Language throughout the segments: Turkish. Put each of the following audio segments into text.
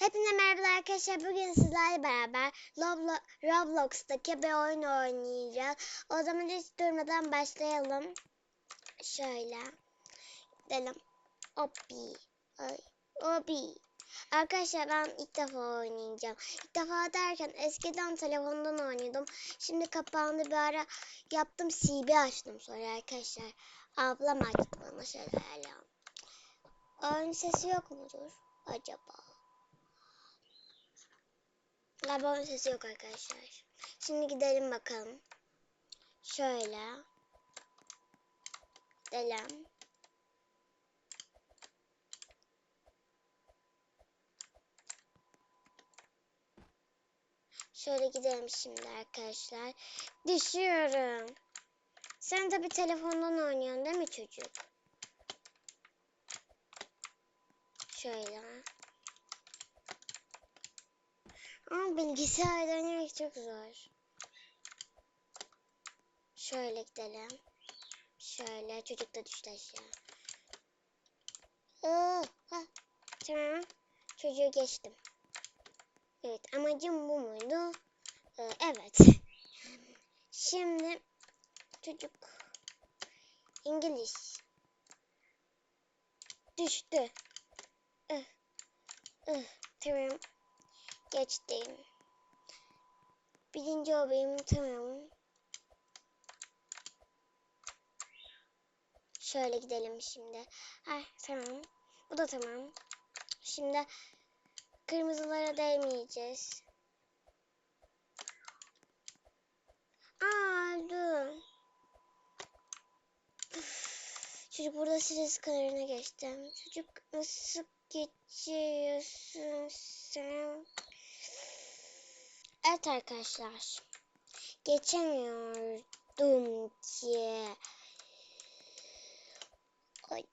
Hepinize merhaba arkadaşlar. Bugün sizlerle beraber Roblo- Roblox'taki bir oyun oynayacağız. O zaman hiç durmadan başlayalım. Şöyle. Gidelim. Opi. Ay. Arkadaşlar ben ilk defa oynayacağım. İlk defa derken eskiden telefondan oynuyordum. Şimdi kapağını bir ara yaptım. CB açtım sonra arkadaşlar. Ablam açtı bana şöyle. Oyun sesi yok mudur acaba? Galiba sesi yok arkadaşlar. Şimdi gidelim bakalım. Şöyle. Gidelim. Şöyle gidelim şimdi arkadaşlar. Düşüyorum. Sen tabi telefondan oynuyorsun değil mi çocuk? Şöyle. Ama bilgisayarda oynamak çok zor. Şöyle gidelim. Şöyle çocuk da düştü aşağı. Aa, ha, tamam. Çocuğu geçtim. Evet amacım bu muydu? Ee, evet. Şimdi çocuk İngiliz düştü. Ih, ih, tamam. Geçtim. Birinci benim tamam. Şöyle gidelim şimdi. Ha tamam. Bu da tamam. Şimdi kırmızılara değmeyeceğiz. Aa öldüm. Çocuk burada stres kararına geçtim. Çocuk nasıl geçiyorsun sen? Evet arkadaşlar. Geçemiyordum ki. Hadi.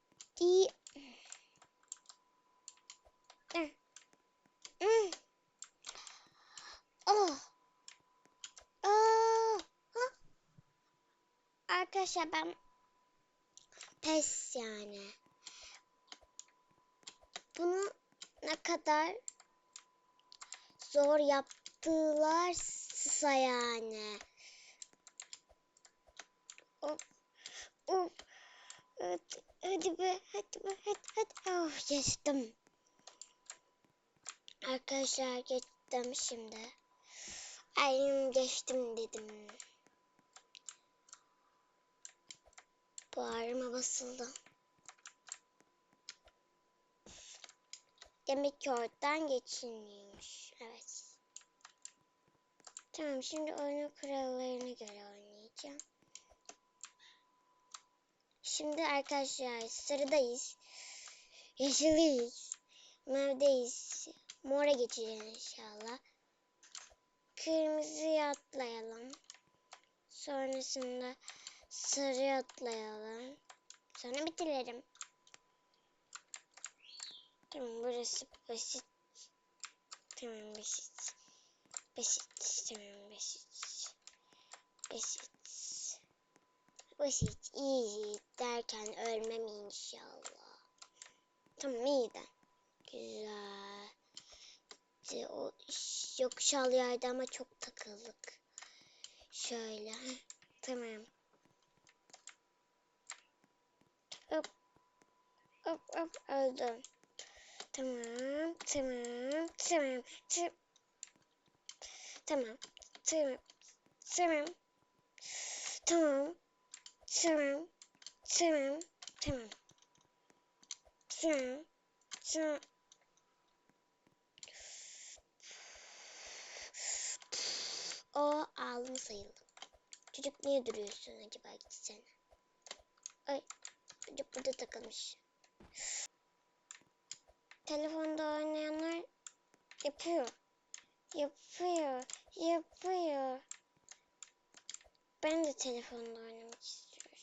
Oh. Oh. Arkadaşlar ben pes yani. Bunu ne kadar zor yaptılarsa yani. Of, of. Hadi, hadi be, hadi be, hadi, hadi. Oh, geçtim. Arkadaşlar geçtim şimdi. Ay geçtim dedim. Bağrıma basıldı. Demek ki oradan geçilmiyormuş. Evet. Tamam şimdi oyunun kurallarına göre oynayacağım. Şimdi arkadaşlar sarıdayız. Yeşildeyiz. Mavideyiz. Mora geçeceğiz inşallah. Kırmızıya atlayalım. Sonrasında sarıya atlayalım. Sonra bitirelim. Tamam burası basit. Tamam basit. Basit. Basit. Basit. Basit. iyi derken ölmem inşallah. Tamam iyi de. Güzel. İşte O yok şal yaydı ama çok takıldık. Şöyle. Tamam. Hop. Hop hop öldüm. Tamam, tamam, tamam, tamam. Tamam, tamam, tamam. Tamam, tamam, tamam, tamam. Tamam, tamam. O aldım sayıldım. Çocuk niye duruyorsun acaba gitsene. Ay, çocuk burada takılmış. Telefonda oynayanlar yapıyor. Yapıyor. Yapıyor. Ben de telefonda oynamak istiyorum.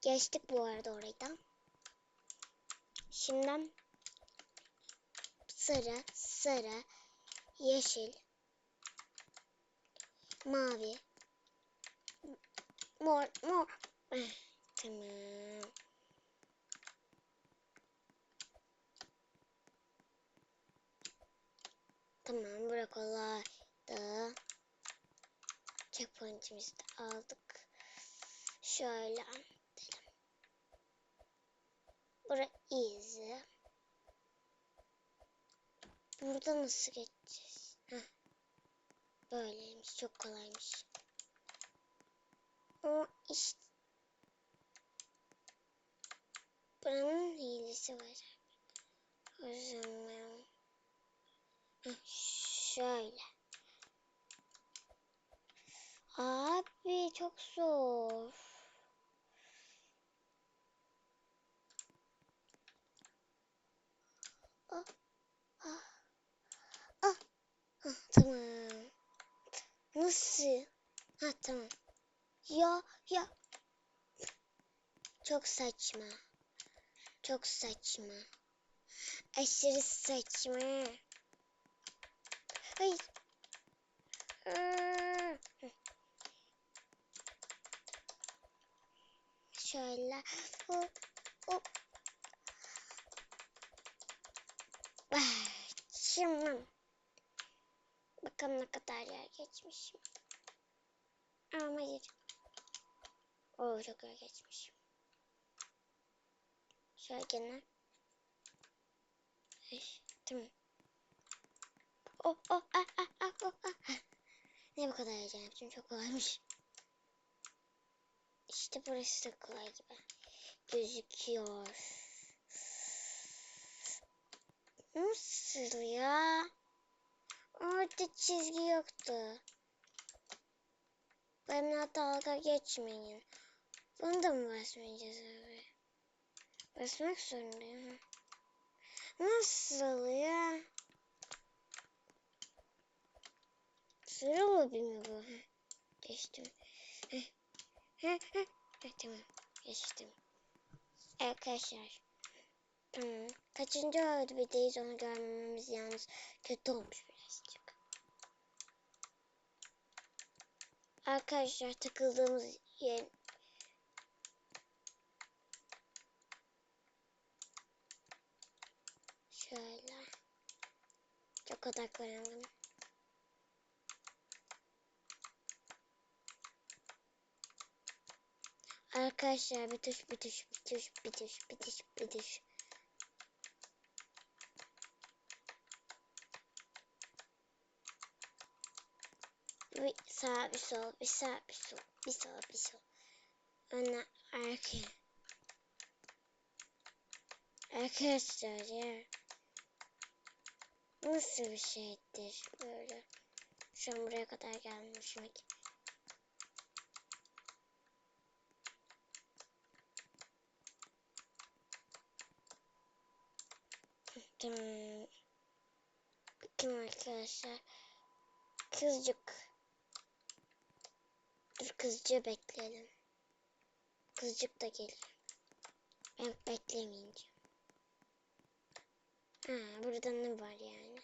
Geçtik bu arada orayı da. Şimdi sarı, sarı, yeşil, mavi, mor, mor. Eh, Tamam. Tamam bura kolaydı. Checkpoint'imizi de aldık. Şöyle. gidelim. Bura easy. Burada nasıl geçeceğiz? Heh. Böyleymiş. Çok kolaymış. O işte. Buranın hilesi var. O zaman. Şöyle. Abi çok zor. Ah, ah, ah, ah, tamam. Nasıl? Ha tamam. Ya ya. Çok saçma. Çok saçma. Aşırı saçma. Hayır. Şöyle. Hop hop. Şimdi. Bakalım ne kadar yer geçmişim. Ama hayır. Oo çok yer geçmişim. Şöyle gene. Ay, tamam. Oh oh ah ah ah oh ah. Ne bu kadar heyecan yaptım çok kolaymış. İşte burası da kolay gibi gözüküyor. Nasıl ya? Orada çizgi yoktu. Benimle dalga geçmeyin. Bunu da mı basmayacağız abi? Basmak zorundayım. Nasıl ya? Sıra bu? Heh, Geçtim. Heh, heh, heh. Heh, tamam. Geçtim. Arkadaşlar. Tamam. Kaçıncı ödüldeyiz onu görmemiz yalnız kötü olmuş birazcık. Arkadaşlar takıldığımız yer şöyle çok odaklanalım. Arkadaşlar bir tuş bir tuş bir tuş bir sağ bir sol bir sağ bir sol bir sağ bir sol. Öne arka. Arkadaşlar ya. Nasıl bir şeydir böyle. Şu an buraya kadar gelmişim. Tamam. Bakın arkadaşlar. Kızcık. Dur kızcığı bekleyelim. Kızcık da geliyor. Ben beklemeyeceğim. Ha, burada ne var yani?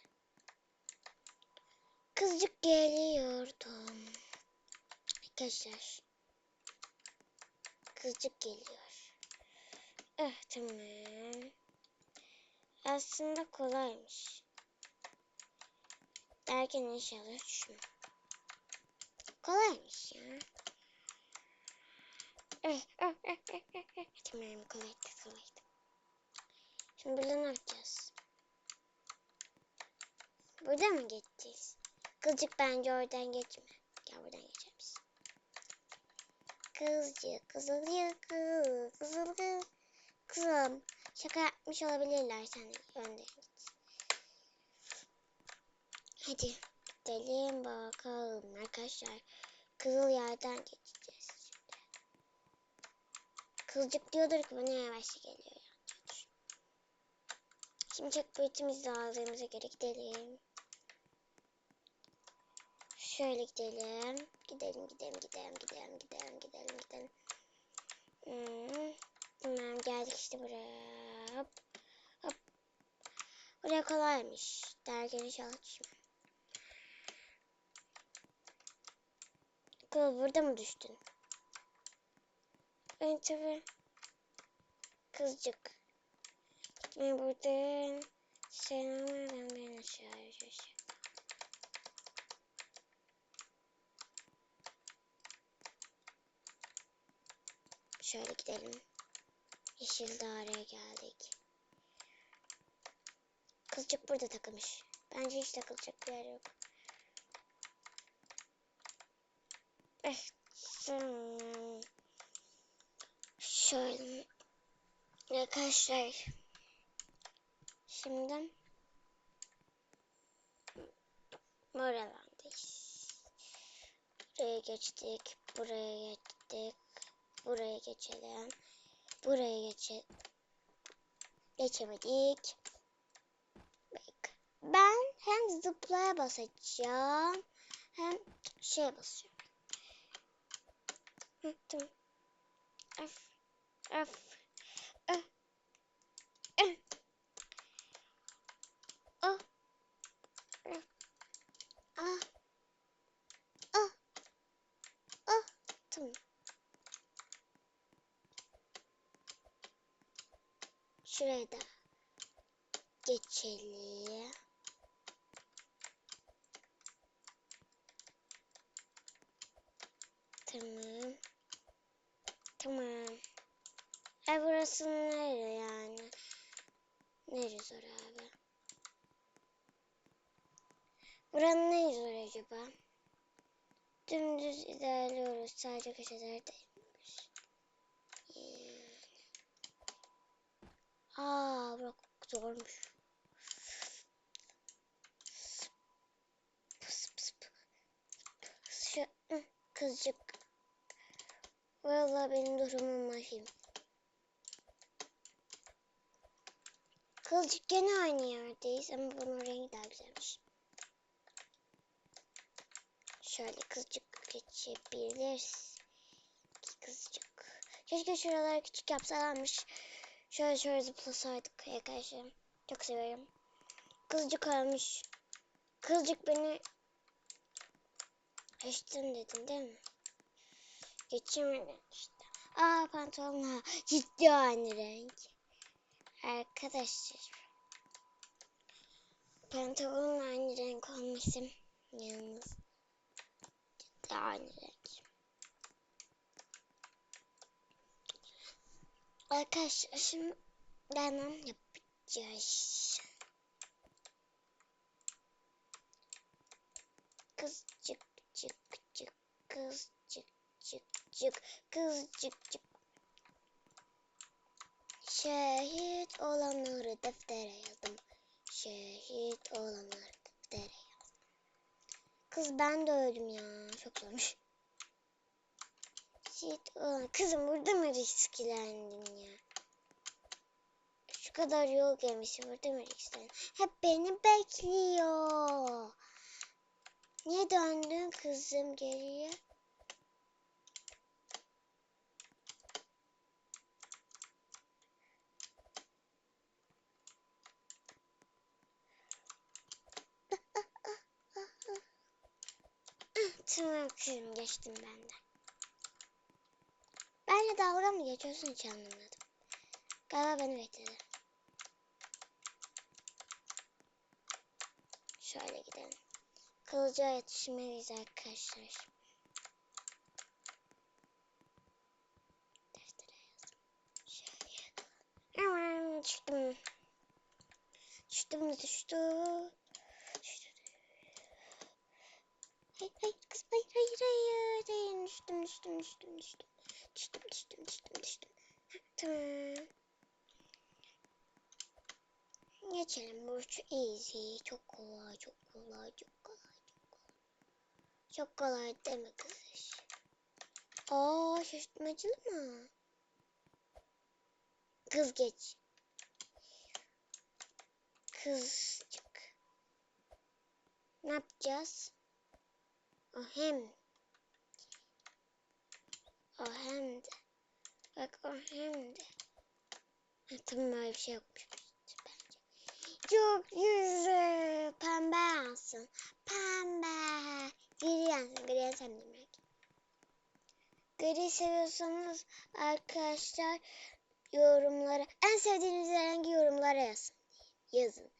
Kızcık geliyordum. Arkadaşlar. Kızcık geliyor. Eh tamam. Aslında kolaymış. Derken inşallah düşmem. Kolaymış ya. Eh. Tamam kolaydı kolaydı. Şimdi burada ne yapacağız? Burada mı geçeceğiz? Kızcık bence oradan geçme. Gel buradan geçer misin? Kızcık, kızıl kız, kızıl kız. Kızım, şaka yapmış olabilirler sen önden git. Hadi gidelim bakalım arkadaşlar. Kızıl yerden geçeceğiz şimdi. Kızcık diyordur ki bana yavaşça geliyor. Şimdi checkpoint'imizi aldığımıza göre gidelim. Şöyle. Gidelim, gidelim, gidelim, gidelim, gidelim, gidelim, gidelim. Hmm. Tamam geldik işte buraya. Hop. Hop. Buraya kolaymış. Derken inşallah düşme. Kıl burada mı düştün? Ay tabi. Kızcık. Gitme buradan. Selamlardan ben aşağı aşağı. Şöyle gidelim. Yeşil daireye geldik. Kızcık burada takılmış. Bence hiç takılacak bir yer yok. Eh. Şöyle. Arkadaşlar. Şimdi moralandayız. Buraya geçtik. Buraya geçtik. Buraya geçelim. Buraya geçe geçemedik. Bak. Ben hem zıplaya basacağım hem şey basıyorum. Hı, tamam. Öf. Öf. Öf. Öf. Oh. Öf. Ah. Ah. Ah. Tamam. Şuraya da geçelim. Tamam. Tamam. E burası nere yani? Neresi abi? Buranın ne zor acaba? Dümdüz ilerliyoruz. Sadece köşeler değilmiş. Yani. Aa bak zormuş. Pıs pıs pıs. Şu hı, kızcık. Vallahi benim durumum vahim. Kızcık gene aynı yerdeyiz ama bunun rengi daha güzelmiş. Şöyle kızcık geçebiliriz. Kızcık. Keşke şuraları küçük yapsalarmış. Şöyle şöyle zıplasaydık arkadaşlar. Çok severim. Kızcık almış. Kızcık beni geçtin dedin değil mi? Geçemedim işte. Aa pantolonla ciddi aynı renk. Arkadaşlar. Pantolonla aynı renk olmasın. Yalnız ciddi aynı renk. Arkadaşlar şimdi denem yapacağız. Kızcık cık cık kızcık cık cık kızcık cık. Şehit olanları deftere yazdım. Şehit olanları deftere yazdım. Kız ben de öldüm ya. Çok zormuş. Şehit olan. Kızım burada mı risklendin ya? Şu kadar yol gelmişim. Burada mı risklendin? Hep beni bekliyor. Niye döndün kızım geriye? Tamam kızım geçtim ben de. Benle dalga mı geçiyorsun hiç anlamadım. Galiba beni bekledi. Şöyle gidelim. Kılıca yetişmeliyiz arkadaşlar. Deftere yazdım. Şöyle. Hemen düştüm. Düştüm de düştü. Düştü. Hayır hayır kız hayır hayır hayır. Düştüm düştüm düştüm düştüm. Düştüm düştüm düştüm düştüm. Tamam. Geçelim bu şu easy. Çok kolay çok kolay çok kolay çok kolay. Çok kolay mi kızış? Aa şaşırtmacılı mı? Kız geç. Kızcık. Ne yapacağız? O hem. O hem de. Bak o hem de. Ha, tamam öyle bir şey yokmuş bence. Çok güzel. Pembe yansın. Pembe. Gri yansın. Gri yansın demek. Gri seviyorsanız arkadaşlar yorumlara en sevdiğiniz rengi yorumlara yazın. Yazın.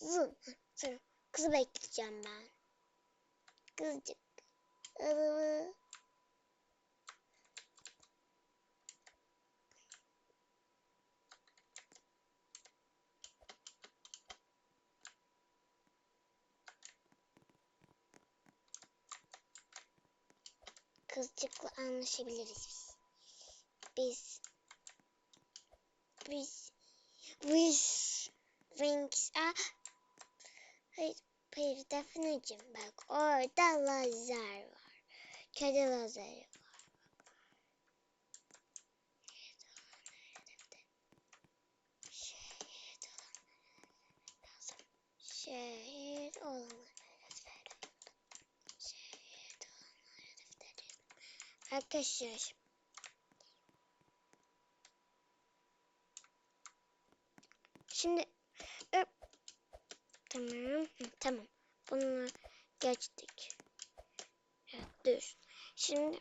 Yazın. Sonra kızı bekleyeceğim ben. Kızcık. Ilıvı. Kızcıkla anlaşabiliriz biz. Biz. Biz. Biz. Wings. Aa. Hayır. Hayır Defneciğim bak orada lazer var. Kedi lazeri var. Şehit olanlara defterim. Şehit olanlara defterim. Arkadaşlar. Şimdi. Tamam. Tamam. Bunu geçtik. Evet dur. Şimdi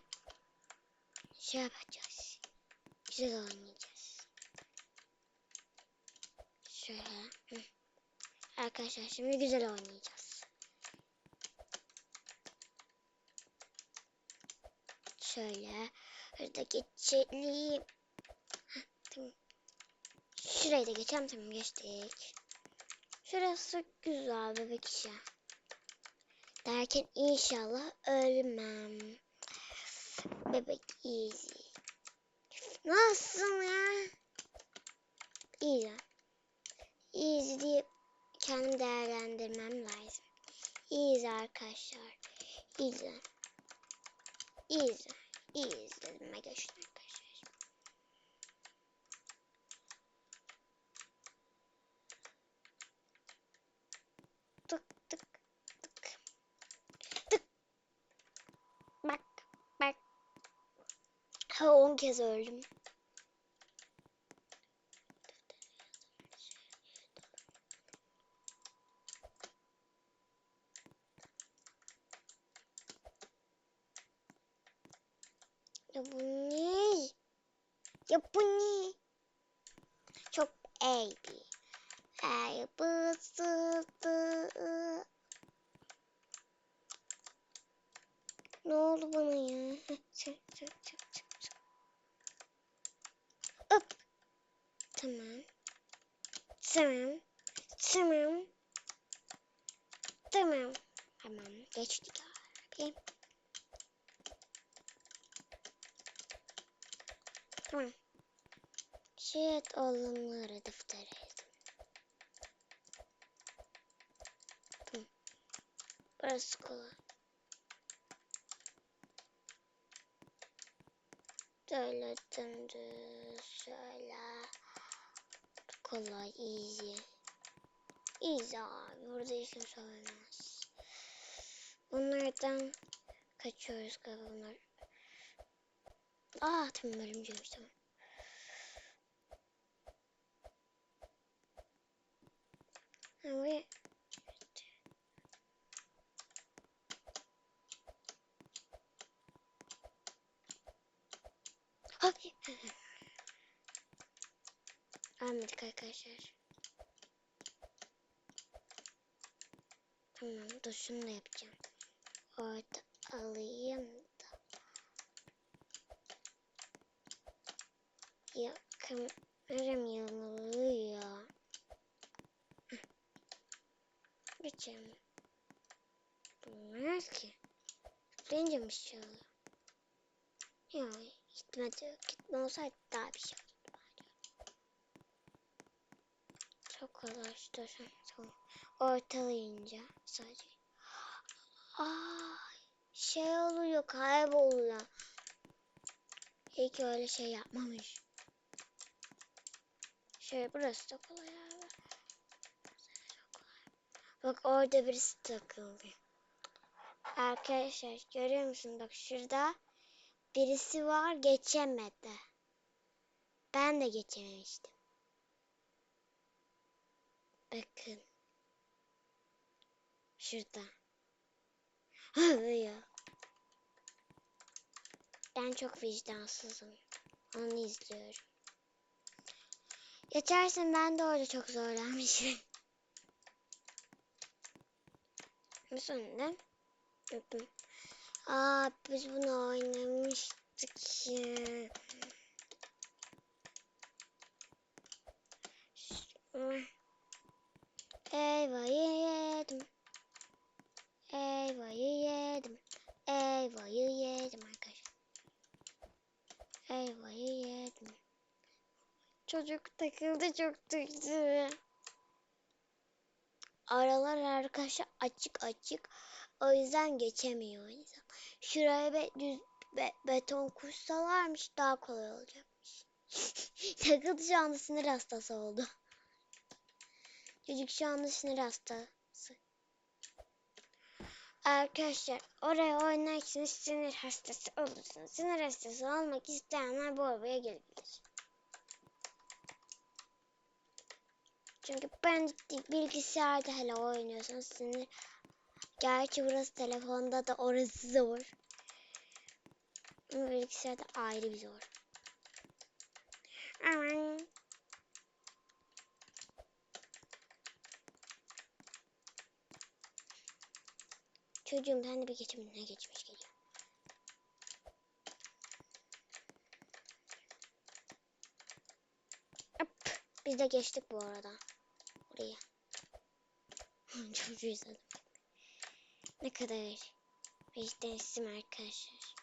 şey yapacağız. Güzel oynayacağız. Şöyle. Hı. Arkadaşlar şimdi güzel oynayacağız. Şöyle. Hızlı geçelim. Heh, Tamam. Şurayı da geçelim. Tamam geçtik. Şurası güzel bebek işi. Derken inşallah ölmem. Bebek easy. Nasılsın ya? Easy. Easy diye kendim değerlendirmem lazım. Easy arkadaşlar. Easy. Easy. Easy dedim geçtim arkadaşlar. Tık tık tık. Tık. Bak bak. Ha on kez öldüm. Ya bu ne? Ya bu ne? Çok eğbi. Arabası Ne oldu bana ya? Çık çık çık. Hop. Tamam. Tamam. Tamam. Tamam. Tamam. Geçtik abi. Tamam. Shit olanları deftere yazdım. Tamam. Burası kolay. Şöyle dümdüz şöyle. Kolay easy. Easy abi. Burada hiç kimse olmaz. Bunlardan kaçıyoruz galiba bunlar. Aa tamam örümceğimiz tamam. Buraya. Hadi. Almadık arkadaşlar. Tamam dur şunu da yapacağım. Orada alayım da. Ya kameram yanılıyor. Geçelim. Bulmaz ki. Zıplayınca mı şey oluyor? Yok gitmedi. Gitme olsaydı daha bir şey olurdu bence. Tamam. Ortalayınca sadece. Aa, şey oluyor kayboluyor. Ki öyle şey yapmamış. Şöyle burası da kolay abi. Bak orada birisi takıldı. Arkadaşlar görüyor musun? Bak şurada birisi var geçemedi. Ben de geçememiştim. Bakın. Şurada. ya. Ben çok vicdansızım. Onu izliyorum. Geçersin ben de orada çok zorlanmışım. Bir sonunda Öpüm. Aa biz bunu oynamıştık ya. Eyvayı yedim. Eyvayı yedim. Eyvayı yedim arkadaşlar. Eyvayı yedim. Çocuk takıldı çok takıldı. Aralar arkadaşlar açık açık. O yüzden geçemiyor insan. Şuraya be, düz be, beton kursalarmış daha kolay olacakmış. Takıldı şu anda sinir hastası oldu. Çocuk şu anda sinir hastası. Arkadaşlar oraya oynarsınız sinir hastası olursunuz. Sinir hastası olmak isteyenler bu arabaya gelebilir. Çünkü ben bilgisayarda hele oynuyorsanız sinir... Gerçi burası telefonda da orası zor. Ama bilgisayarda ayrı bir zor. Aman. Çocuğum sen de bir geçim ne geçmiş geliyor. Biz de geçtik bu arada. Buraya. Çocuğu izledim. Ne kadar vicdansızım arkadaşlar.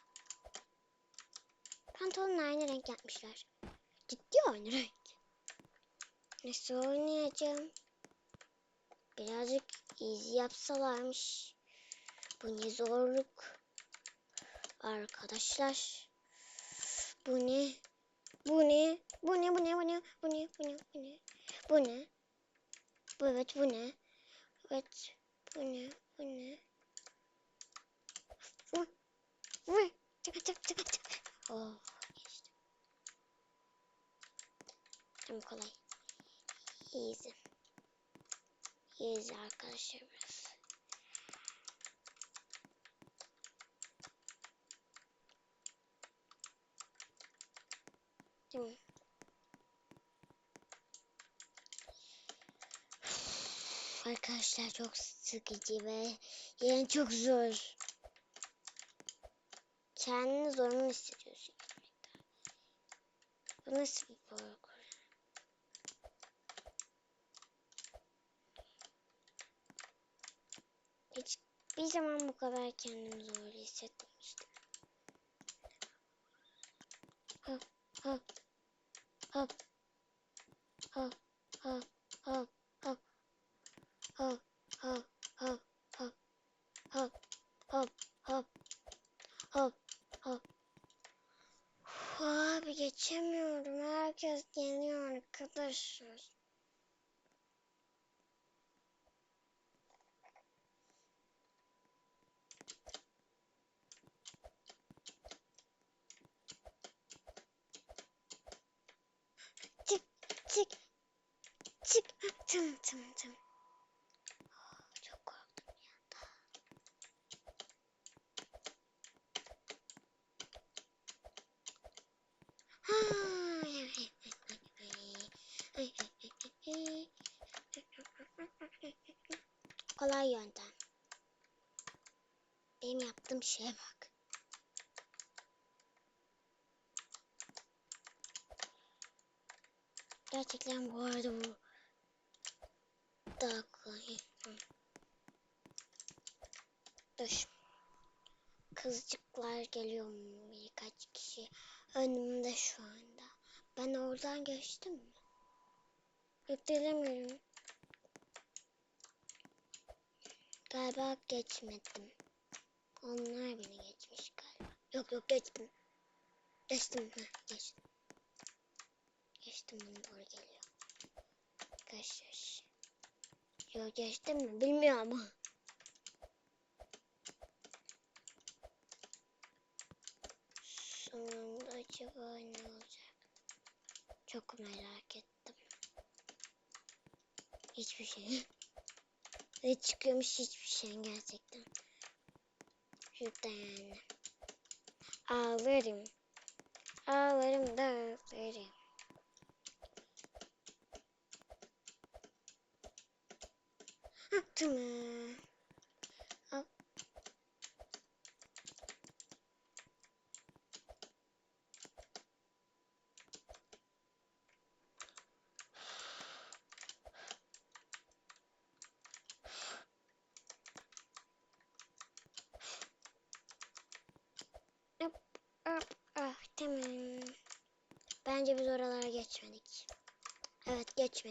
Pantolonun aynı renk yapmışlar. Ciddi aynı renk. Nasıl oynayacağım? Birazcık easy yapsalarmış. Bu ne zorluk. Arkadaşlar. Bu ne? Bu ne? Bu ne? Bu ne? Bu ne? Bu ne? Bu ne? Bu ne? Bu ne? Bu evet bu ne? Evet. Bu ne? Bu ne? Vur. Vur. Çık çık çık çık. Oh geçtim. Hem kolay. Easy. Easy arkadaşlar biraz. Değil mi? Arkadaşlar çok sıkıcı ve yani çok zor. Kendini zorunlu hissediyorsun. Bu nasıl bir korku? Hiç bir zaman bu kadar kendimi zor hissetmemiştim. шесть. Тик, тик, тик, тим, тим, тим. Kolay yöntem. Benim yaptığım şeye bak. Gerçekten bu arada bu daha kolay. Dur. Kızcıklar geliyor mu birkaç kişi önümde şu anda. Ben oradan geçtim mi? Yükselemiyorum. Galiba geçmedim. Onlar beni geçmiş galiba. Yok yok geçtim. Geçtim. Heh, geçtim. Geçtim bunu doğru geliyor. Arkadaşlar. Yok geçtim mi bilmiyorum ama. Sonunda acaba ne olacak? Çok merak ettim. Hiçbir şey. Ne çıkıyormuş hiçbir şey gerçekten. Şurada yani. Ağlarım. Ağlarım da ağlarım. Tamam. Al. Bence biz oralara geçmedik.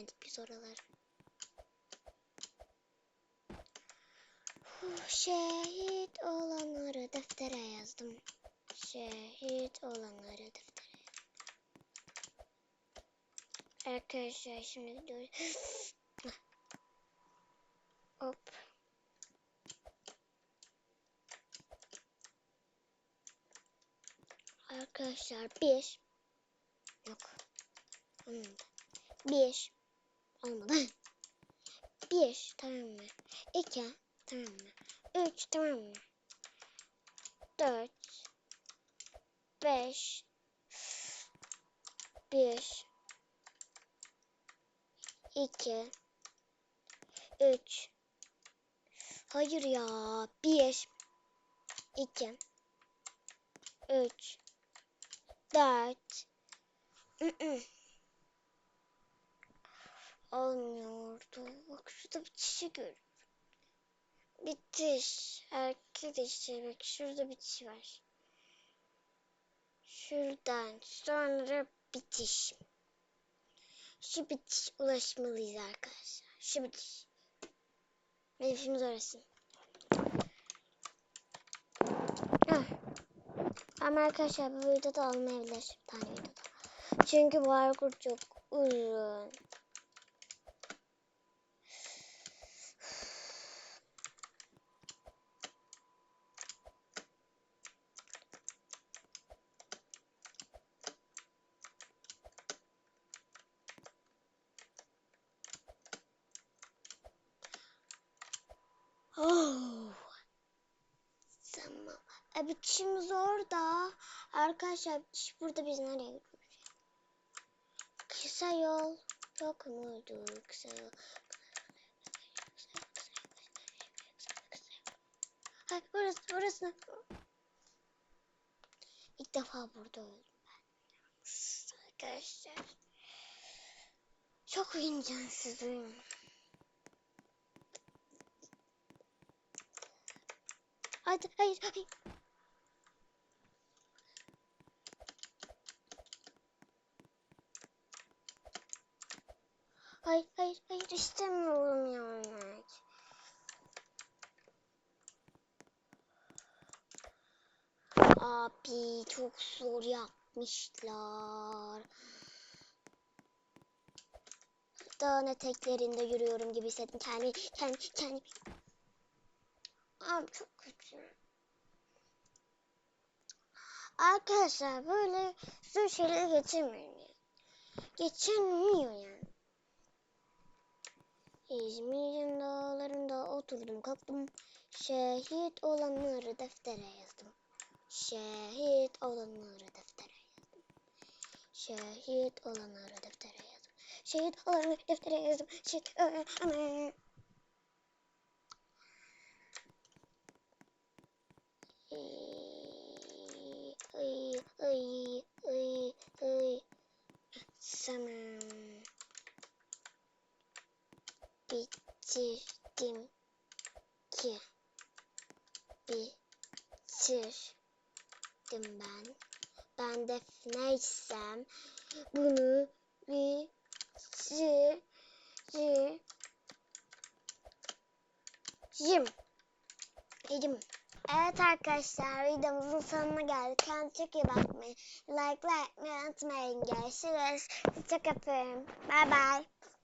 Evet geçmedik biz oraları. Huh, Şehit olanları deftere yazdım. Şehit olanları deftere. Arkadaşlar şimdi gidiyoruz. Hop. Arkadaşlar bir yok olmadı bir olmadı. Bir tamam mı? İki tamam mı? Üç tamam mı? Dört beş bir iki üç. Hayır ya. Bir iki üç dört. Mm-mm. Olmuyordu. Bak şurada bir çiçek görüyorum. Bitiş. Arkadaşlar bak şurada bir çiş var. Şuradan sonra bitiş. Şu bitiş ulaşmalıyız arkadaşlar. Şu bitiş. Hedefimiz orası. Hah. Ama arkadaşlar bu videoda olmayabilir. Bir tane videoda. Çünkü bu parkur çok uzun. Oh. Tamam. Bitişimiz orada. Arkadaşlar burada biz nereye gidiyoruz? Kısa yol yok muydu? Kısa yol. Hayır burası burası. İlk defa burada oldum ben. Arkadaşlar. Çok imkansızım. Hadi hayır hayır. Hayır hayır hayır istemiyorum yani. Abi çok zor yapmışlar. Dağın eteklerinde yürüyorum gibi hissettim kendimi kendi kendi. Abi çok kötü. Arkadaşlar böyle zor şeyleri geçirmiyor. Geçirmiyor yani. İzmir'in dağlarında oturdum kalktım. Şehit olanları deftere yazdım. Şehit olanları deftere yazdım. Şehit olanları deftere yazdım. Şehit olanları deftere yazdım. Şehit olanları. Ay ay ay ay. Tamam. Bitirdim ki. Bitirdim ben. Ben defneysem bunu bitiririm. Yedim. Evet arkadaşlar videomuzun sonuna geldik. Kendinize çok iyi bakmayın. Like, like, unutmayın. Görüşürüz. Sizi çok öpüyorum. Bye bye.